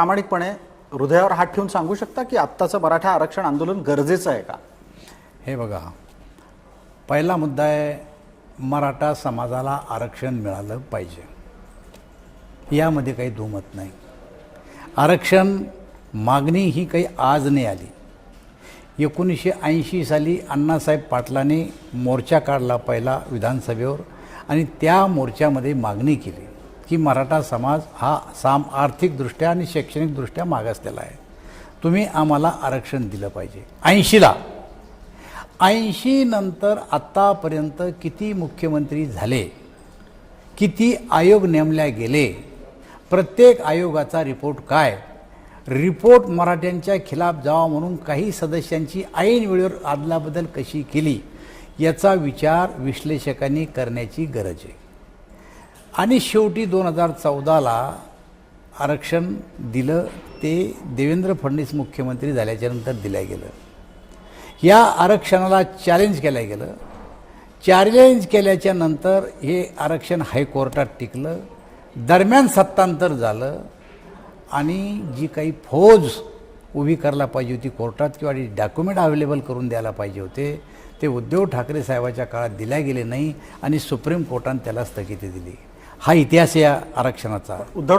प्रामाणिकपणे हृदयावर हात ठेवून सांगू शकता की आत्ताचं मराठा आरक्षण आंदोलन गरजेचं आहे का? हे बघा पहिला मुद्दा आहे मराठा समाजाला आरक्षण मिळालं पाहिजे. यामध्ये काही दुमत नाही. आरक्षण मागणी ही काही आज नाही आली. एकोणीसशे ऐंशी साली अण्णासाहेब पाटलांनी मोर्चा काढला पहिला विधानसभेवर आणि त्या मोर्चामध्ये मागणी केली. की मराठा समाज हा साम आर्थिकदृष्ट्या आणि शैक्षणिकदृष्ट्या मागासलेला आहे. तुम्ही आम्हाला आरक्षण दिलं पाहिजे. ऐंशीला. ऐंशी नंतर आत्तापर्यंत किती मुख्यमंत्री झाले? किती आयोग नेमल्या गेले? प्रत्येक आयोगाचा रिपोर्ट काय? रिपोर्ट मराठ्यांच्या खिलाफ जावा म्हणून काही सदस्यांची ऐन वेळेवर आदलाबदल कशी केली? याचा विचार विश्लेषकांनी करण्याची गरज आहे. आणि शेवटी दोन हजार चौदाला आरक्षण दिलं ते देवेंद्र फडणवीस मुख्यमंत्री झाल्याच्यानंतर दिलं गेलं. या आरक्षणाला चॅलेंज केलं गेलं. चॅलेंज केल्याच्यानंतर हे आरक्षण हायकोर्टात टिकलं. दरम्यान सत्तांतर झालं आणि जी काही फौज उभी करायला पाहिजे होती कोर्टात किंवा डॉक्युमेंट अवेलेबल करून द्यायला पाहिजे होते ते उद्धव ठाकरे साहेबाच्या काळात दिल्या गेले नाही आणि सुप्रीम कोर्टानं त्याला स्थगिती दिली. हा इतिहास या आरक्षणाचा उद्धव